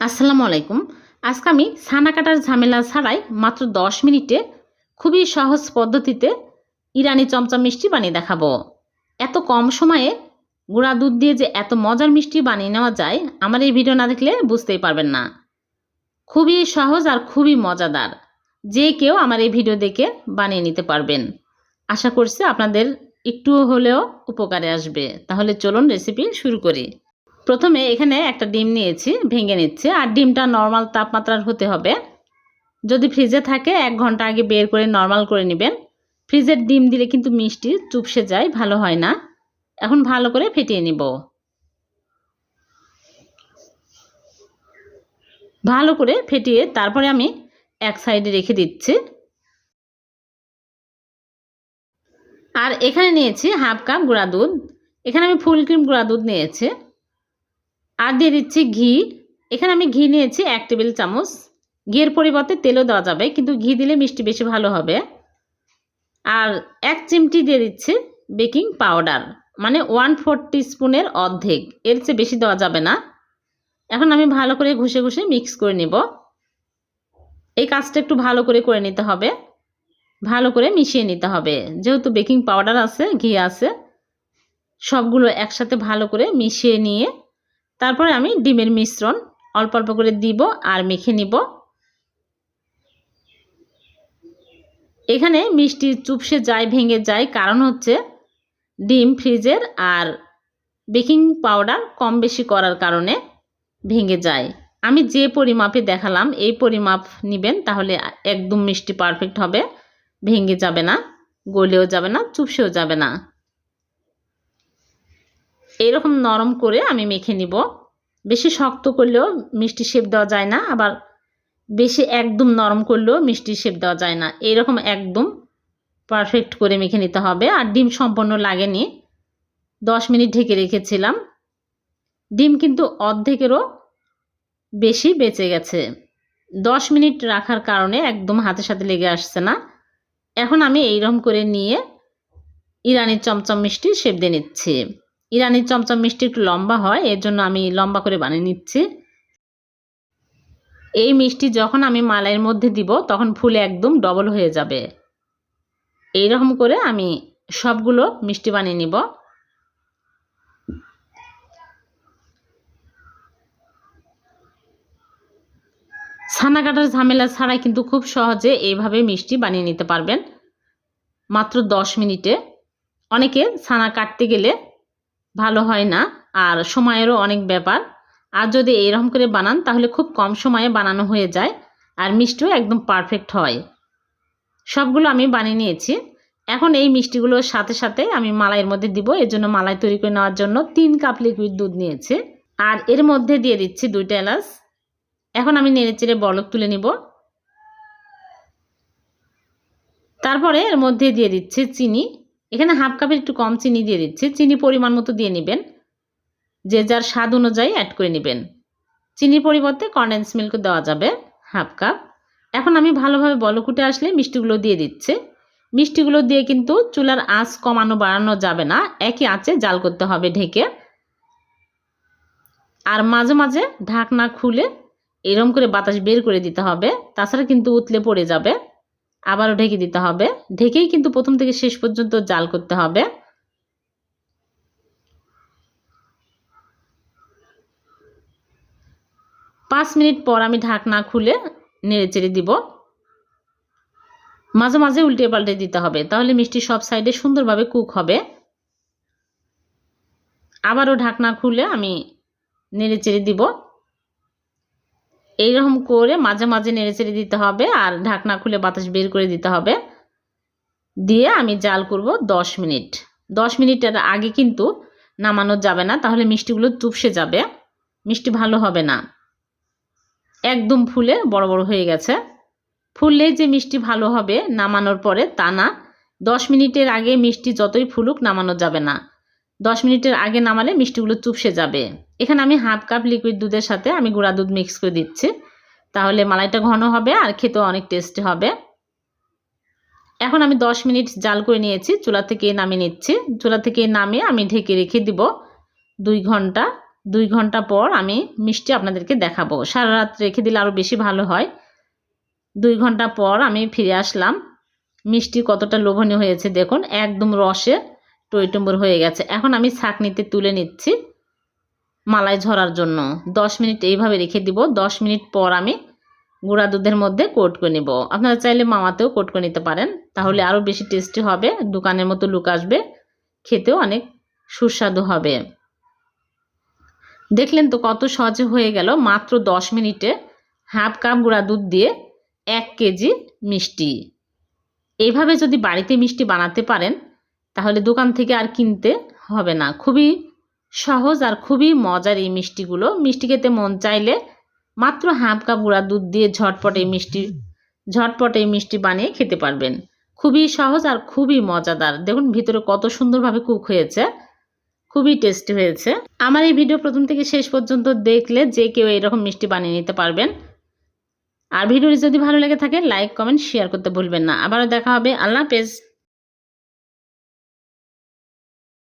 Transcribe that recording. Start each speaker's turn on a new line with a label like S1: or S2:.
S1: আসসালামু আলাইকুম। আজকে আমি ছানা কাটার ঝামেলা ছাড়াই মাত্র দশ মিনিটে খুবই সহজ পদ্ধতিতে ইরানি চমচম মিষ্টি বানিয়ে দেখাবো। এত কম সময়ে গুঁড়া দুধ দিয়ে যে এত মজার মিষ্টি বানিয়ে নেওয়া যায়, আমার এই ভিডিও না দেখলে বুঝতেই পারবেন না। খুবই সহজ আর খুবই মজাদার। যে কেউ আমার এই ভিডিও দেখে বানিয়ে নিতে পারবেন। আশা করছি আপনাদের একটু হলেও উপকারে আসবে। তাহলে চলুন রেসিপি শুরু করি। প্রথমে এখানে একটা ডিম নিয়েছি, ভেঙে নিচ্ছি। আর ডিমটা নর্মাল তাপমাত্রার হতে হবে। যদি ফ্রিজে থাকে, এক ঘণ্টা আগে বের করে নর্মাল করে নেবেন। ফ্রিজের ডিম দিলে কিন্তু মিষ্টি চুপসে যায়, ভালো হয় না। এখন ভালো করে ফেটিয়ে নিব। ভালো করে ফেটিয়ে তারপরে আমি এক সাইডে রেখে দিচ্ছি। আর এখানে নিয়েছি হাফ কাপ গুঁড়া দুধ। এখানে আমি ফুল ক্রিম গুঁড়া দুধ নিয়েছি। আর দিয়ে দিচ্ছি ঘি। এখানে আমি ঘি নিয়েছি এক টেবিল চামচ। ঘিয়ের পরিবর্তে তেলও দেওয়া যাবে, কিন্তু ঘি দিলে মিষ্টি বেশি ভালো হবে। আর এক চিমটি দিয়ে দিচ্ছি বেকিং পাউডার মানে ওয়ান ফোর স্পুনের অর্ধেক। এর চেয়ে বেশি দেওয়া যাবে না। এখন আমি ভালো করে ঘষে ঘষে মিক্স করে নেব। এই কাজটা একটু ভালো করে করে নিতে হবে। ভালো করে মিশিয়ে নিতে হবে। যেহেতু বেকিং পাউডার আছে, ঘি আছে, সবগুলো একসাথে ভালো করে মিশিয়ে নিয়ে তারপরে আমি ডিমের মিশ্রণ অল্প অল্প করে দিব আর মেখে নিব। এখানে মিষ্টি চুপসে যায়, ভেঙে যায়, কারণ হচ্ছে ডিম ফ্রিজের আর বেকিং পাউডার কম বেশি করার কারণে ভেঙে যায়। আমি যে পরিমাপে দেখালাম, এই পরিমাপ নেবেন তাহলে একদম মিষ্টি পারফেক্ট হবে, ভেঙে যাবে না, গলেও যাবে না, চুপসেও যাবে না। এরকম নরম করে আমি মেখে নিব। বেশি শক্ত করলেও মিষ্টি শেপ দেওয়া যায় না, আবার বেশি একদম নরম করলেও মিষ্টি শেপ দেওয়া যায় না। এইরকম একদম পারফেক্ট করে মেখে নিতে হবে। আর ডিম সম্পূর্ণ লাগেনি। দশ মিনিট ঢেকে রেখেছিলাম। ডিম কিন্তু অর্ধেকেরও বেশি বেঁচে গেছে। দশ মিনিট রাখার কারণে একদম হাতের সাথে লেগে আসছে না। এখন আমি এইরকম করে নিয়ে ইরানির চমচম মিষ্টি সেপ দিয়ে নিচ্ছি। ইরানির চমচম মিষ্টি একটু লম্বা হয়, এর জন্য আমি লম্বা করে বানিয়ে নিচ্ছি। এই মিষ্টি যখন আমি মালাইয়ের মধ্যে দিব, তখন ফুলে একদম ডবল হয়ে যাবে। এই রকম করে আমি সবগুলো মিষ্টি বানিয়ে নিব। ছানা কাটার ঝামেলা ছাড়াই কিন্তু খুব সহজে এইভাবে মিষ্টি বানিয়ে নিতে পারবেন। মাত্র দশ মিনিটে। অনেকে ছানা কাটতে গেলে ভালো হয় না, আর সময়েরও অনেক ব্যাপার। আর যদি এরকম করে বানান, তাহলে খুব কম সময়ে বানানো হয়ে যায়, আর মিষ্টিও একদম পারফেক্ট হয়। সবগুলো আমি বানিয়ে নিয়েছি। এখন এই মিষ্টিগুলোর সাথে সাথে আমি মালাইয়ের মধ্যে দিব। এর জন্য মালাই তৈরি করে নেওয়ার জন্য তিন কাপ লিকুইড দুধ নিয়েছি। আর এর মধ্যে দিয়ে দিচ্ছি দুইটা এলাচ। এখন আমি নেড়ে চেড়ে বলক তুলে নিব। তারপরে এর মধ্যে দিয়ে দিচ্ছি চিনি। এখানে হাফ কাপের একটু কম চিনি দিয়ে দিচ্ছি। চিনি পরিমাণ মতো দিয়ে নেবেন। যে যার স্বাদ অনুযায়ী অ্যাড করে নেবেন। চিনির পরিবর্তে কন্ডেন্স মিল্ক দেওয়া যাবে, হাফ কাপ। এখন আমি ভালোভাবে বলকুটে আসলে মিষ্টিগুলো দিয়ে দিচ্ছি। মিষ্টিগুলো দিয়ে কিন্তু চুলার আঁচ কমানো বাড়ানো যাবে না। একই আঁচে জাল করতে হবে ঢেকে। আর মাঝে মাঝে ঢাকনা খুলে এরম করে বাতাস বের করে দিতে হবে। তাছাড়া কিন্তু উতলে পড়ে যাবে। আবারও ঢেকে দিতে হবে। ঢেকেই কিন্তু প্রথম থেকে শেষ পর্যন্ত জাল করতে হবে। পাঁচ মিনিট পর আমি ঢাকনা খুলে নেড়ে চেড়ে দিব। মাঝে মাঝে উল্টে পাল্টে দিতে হবে, তাহলে মিষ্টি সব সাইডে সুন্দরভাবে কুক হবে। আবারও ঢাকনা খুলে আমি নেড়ে চেড়ে দিব। এইরকম করে মাঝে মাঝে নেড়ে চেড়ে দিতে হবে আর ঢাকনা খুলে বাতাস বের করে দিতে হবে। দিয়ে আমি জাল করব দশ মিনিট। দশ মিনিটের আগে কিন্তু নামানো যাবে না, তাহলে মিষ্টিগুলো চুপসে যাবে। মিষ্টি ভালো হবে না। একদম ফুলে বড় বড় হয়ে গেছে। ফুললে যে মিষ্টি ভালো হবে নামানোর পরে তা না। দশ মিনিটের আগে মিষ্টি যতই ফুলুক নামানো যাবে না। দশ মিনিটের আগে নামালে মিষ্টিগুলো চুপসে যাবে। এখানে আমি হাফ কাপ লিকুইড দুধের সাথে আমি গুঁড়া দুধ মিক্স করে দিচ্ছি। তাহলে মালাইটা ঘন হবে আর খেতেও অনেক টেস্টি হবে। এখন আমি দশ মিনিট জাল করে নিয়েছি, চুলা থেকে নামিয়ে নিচ্ছি। চুলা থেকে নামিয়ে আমি ঢেকে রেখে দিব দুই ঘণ্টা। দুই ঘণ্টা পর আমি মিষ্টি আপনাদেরকে দেখাবো। সারা রাত রেখে দিলে আরও বেশি ভালো হয়। দুই ঘণ্টা পর আমি ফিরে আসলাম। মিষ্টি কতটা লোভনীয় হয়েছে দেখুন, একদম রসে টইটুম্বুর হয়ে গেছে। এখন আমি ছাঁকনিতে তুলে নিচ্ছি। মালাই ঝরার জন্য। দশ মিনিট এইভাবে রেখে দিব। দশ মিনিট পর আমি গুঁড়া দুধের মধ্যে কোট করে নেব। আপনারা চাইলে মামাতেও কোট করে নিতে পারেন। তাহলে আরও বেশি টেস্টি হবে। দোকানের মতো লুক আসবে। খেতেও অনেক সুস্বাদু হবে। দেখলেন তো কত সহজে হয়ে গেল। মাত্র দশ মিনিটে হাফ কাপ গুঁড়া দুধ দিয়ে এক কেজি মিষ্টি। এইভাবে যদি বাড়িতে মিষ্টি বানাতে পারেন, তাহলে দোকান থেকে আর কিনতে হবে না। খুবই সহজ আর খুবই মজার এই মিষ্টিগুলো। মিষ্টি খেতে মন চাইলে মাত্র হাফ কাপ দুধ দিয়ে ঝটপট এই মিষ্টি, ঝটপট এই মিষ্টি বানিয়ে খেতে পারবেন। খুবই সহজ আর খুবই মজাদার। দেখুন, ভিতরে কত সুন্দরভাবে কুক হয়েছে। খুবই টেস্টি হয়েছে। আমার এই ভিডিও প্রথম থেকে শেষ পর্যন্ত দেখলে যে কেউ এরকম মিষ্টি বানিয়ে নিতে পারবেন। আর ভিডিওটি যদি ভালো লেগে থাকে, লাইক, কমেন্ট, শেয়ার করতে ভুলবেন না। আবারও দেখা হবে। আল্লাহ হাফেজ।